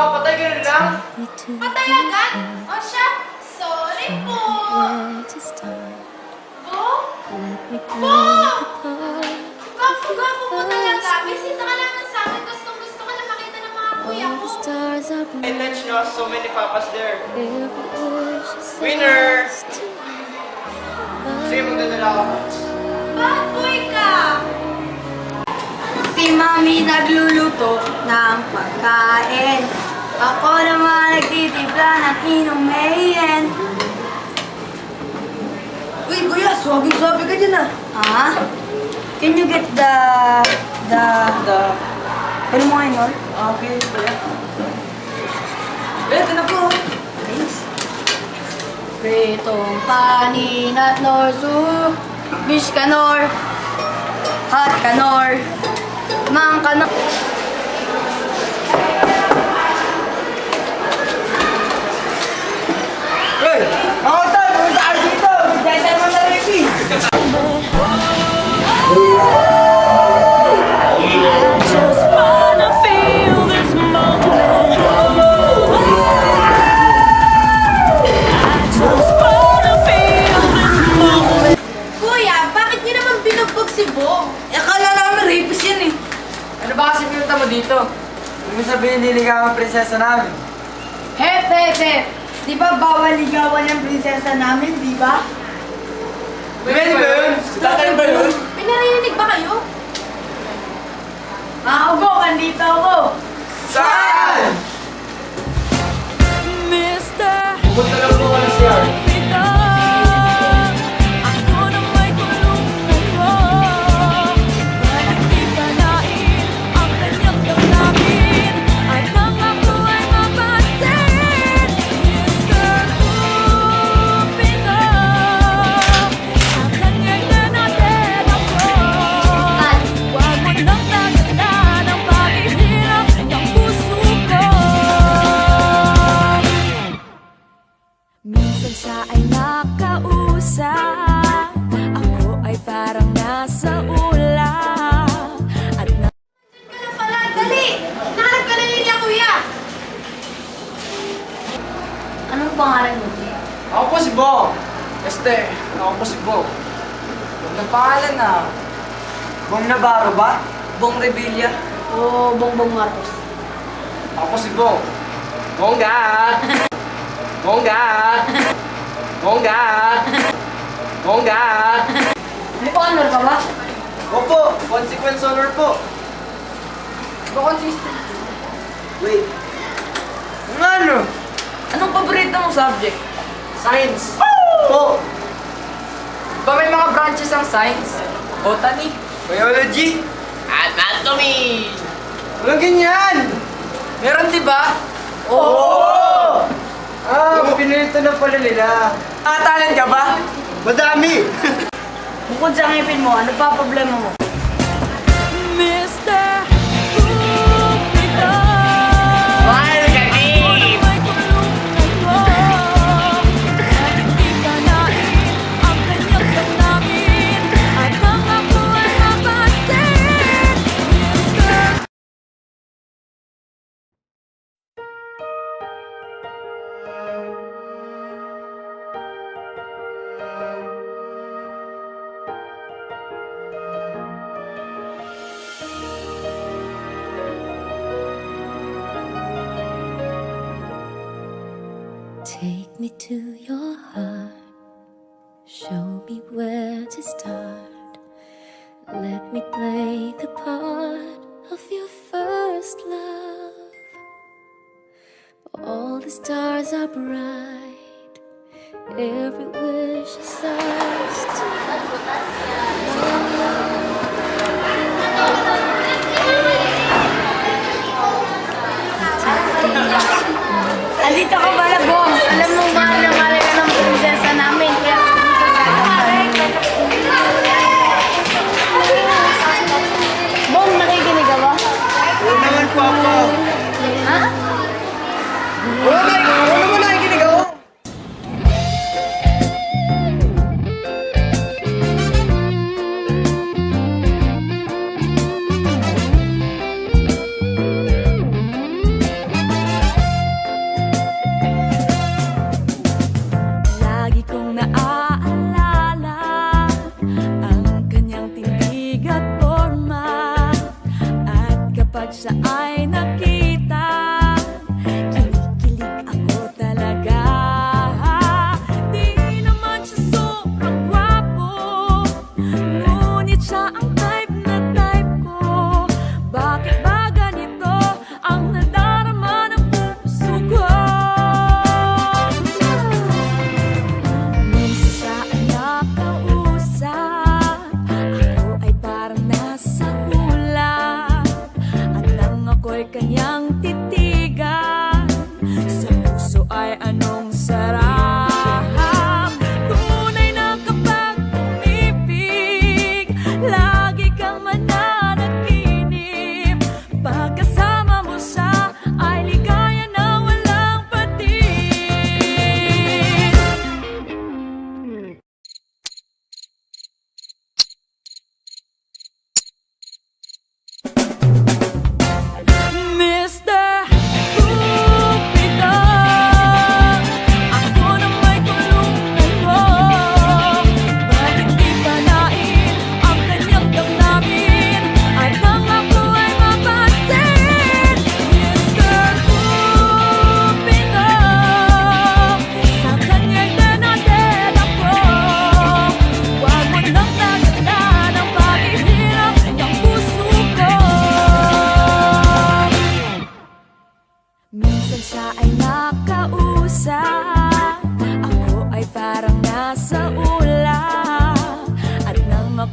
wala ka patay, ganun lang. Patay agad? O siya, sorry po. Bo? Bo! Gwapo-gwapo po talaga. Bisita ka naman sa akin. Gustong gusto ka na makita ng mga kuya ko. I touch no, so many papas there. Winner! Sige, magdadala ako. Bad boy ka! Si Mami nagluluto ng pagkain. Ako naman nagtitimpla ng inumayin. Uy, kuya, swabe-swabe ka dyan ah. Ha? Can you get the... the... The... Ano mo ngayon? Okay, kuya. Ito na po. Thanks. Pritong kanin at nor soup. Fish kanor. Hot kanor. Mang kanor. Uy, mga tol, pumunta ka dito. Diyan tayo mga ready. just wanna feel this moment. I just wanna feel this moment. Kuya, bakit niyo naman binugbog si Bo? Eh, akala namin rapist yan eh. Ano ba kasi pinunta mo dito? Ibig sabihin, niligawan ang prinsesa namin. Hep, hep, hep. Di ba bawal ligawan ng prinsesa namin, di ba? Pwede ba yun? Tatay ba yun? May narinig ba kayo? Mga ugo, kandito ako. Saan? Mister, Pumunta lang po pangalan mo? Ako po si Bo. Este, ako po si Bo. Huwag na pangalan na. Bong Navarro ba? Bong Revilla? O Bongbong Marcos? Ako po si Bo. Bongga! Bongga! Bongga! Bongga! May honor ka ba? Opo, consequence honor po. Ba consistent? Wait. Ano? Anong paborito mong subject? Science. Po. Ba may mga branches ang science? Botany? Biology. Anatomy! Walang ganyan. Meron di ba? Oo! Ah, pinilito na pala nila. Nakatalan ka ba? Madami! Bukod sa ngipin mo, ano pa problema mo? Mr. first love. All the stars are bright. Every wish is ours Andito ka ba, Bong? Alam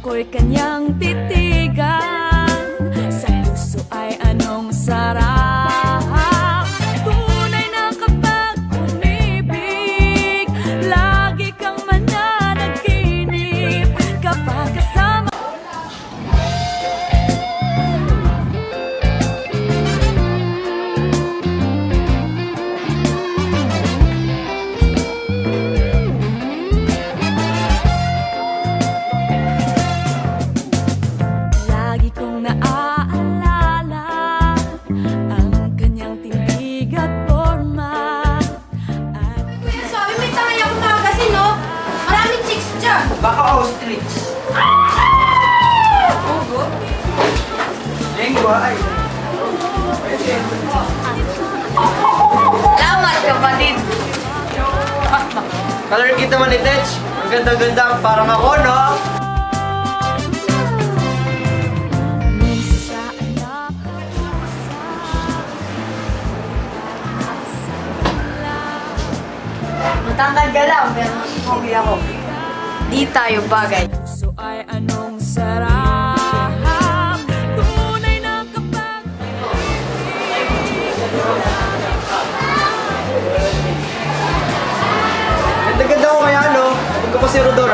ako'y kanyang titigan. Salamat kapatid. Color kita man ni Tech. Ang ganda-ganda para ako, no? Matangkad ka lang, pero pogi ako. Di tayo bagay. So ay anong sarap всі родини.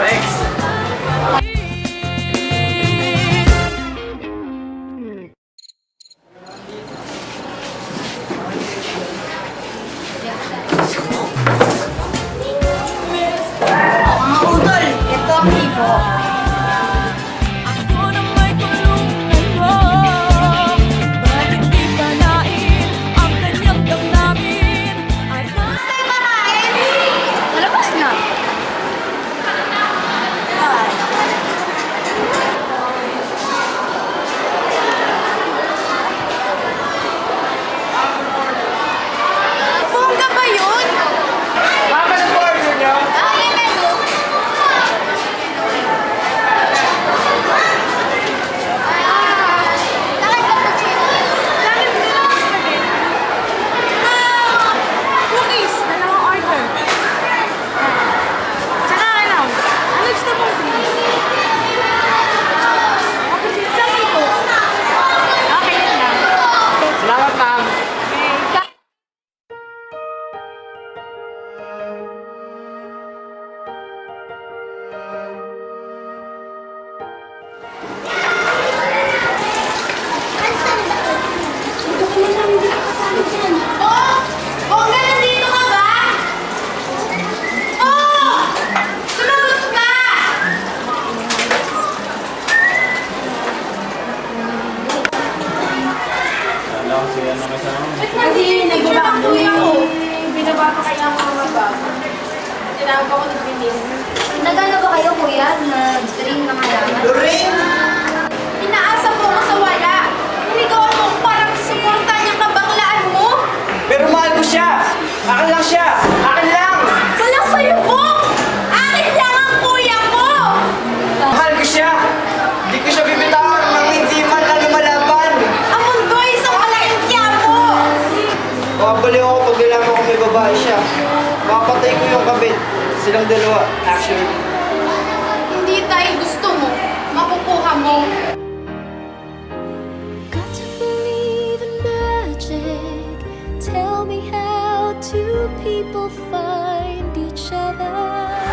lang siya. Papatay ko yung kabit. Silang dalawa, actually. Hindi dahil gusto mo, makukuha mo. Got to believe. Tell me how two people find each other.